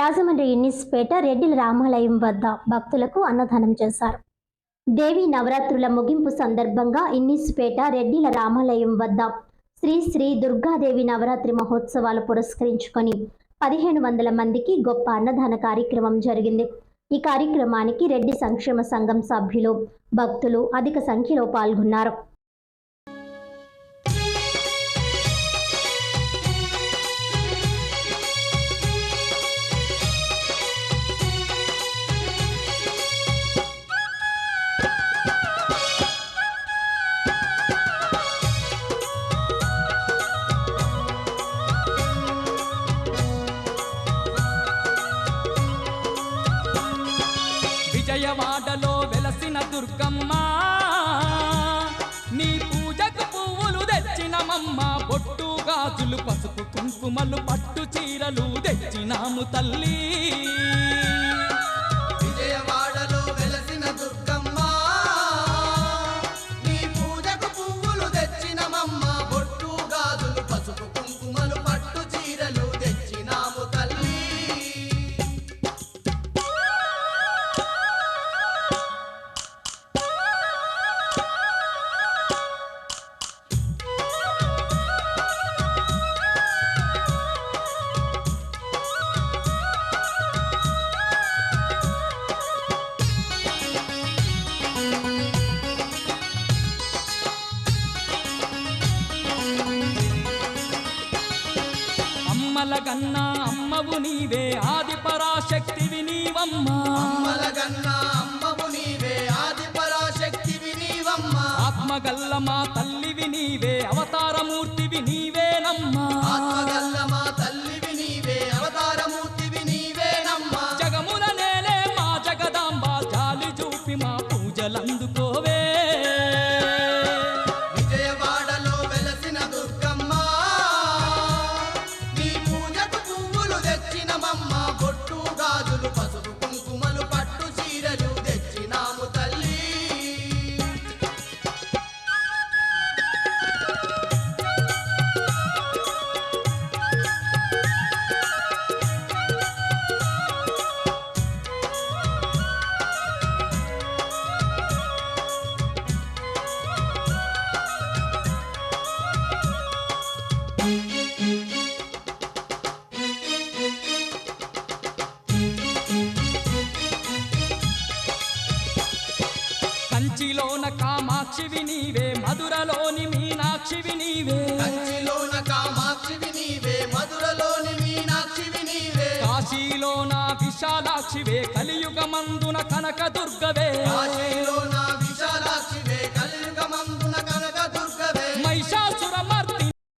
రాజమండ్రి ఇన్నిస్పేట రెడ్డిల రామాలయం వద్ద భక్తులకు అన్నదానం చేశారు. దేవి నవరాత్రుల ముగింపు సందర్భంగా ఇన్నిస్పేట రెడ్డిల రామాలయం వద్ద శ్రీ శ్రీ దుర్గాదేవి నవరాత్రి మహోత్సవాలు పురస్కరించుకొని పదిహేను వందల మందికి గొప్ప అన్నదాన కార్యక్రమం జరిగింది. ఈ కార్యక్రమానికి రెడ్డి సంక్షేమ సంఘం సభ్యులు భక్తులు అధిక సంఖ్యలో పాల్గొన్నారు. విజయవాడలో వెలసిన దుర్గమ్మ. నీ పూజకు పువ్వులు తెచ్చినమమ్మ. బొట్టు గాజులు పసుపు కుంకుమలు పట్టు చీరలు తెచ్చినాము తల్లి. అమ్మల కన్నా అమ్మవు నీవే. ఆది పరాశక్తివి నీవమ్మ అమ్మలగన్న అమ్మవు నీవే. ఆది పరాశక్తివి నీవమ్మ. ఆత్మగల్ల మా తల్లివి నీవే. అవతారమూర్తివి కంచిలోన కామాక్షివి నీవే మధురలోని మీనాక్షివి నీవే. కంచిలోన కామాక్షివి నీవే మధురలోని మీనాక్షివి నీవే. కాశీలోన విశాలాక్షివే కలియుగమందున కనక దుర్గవే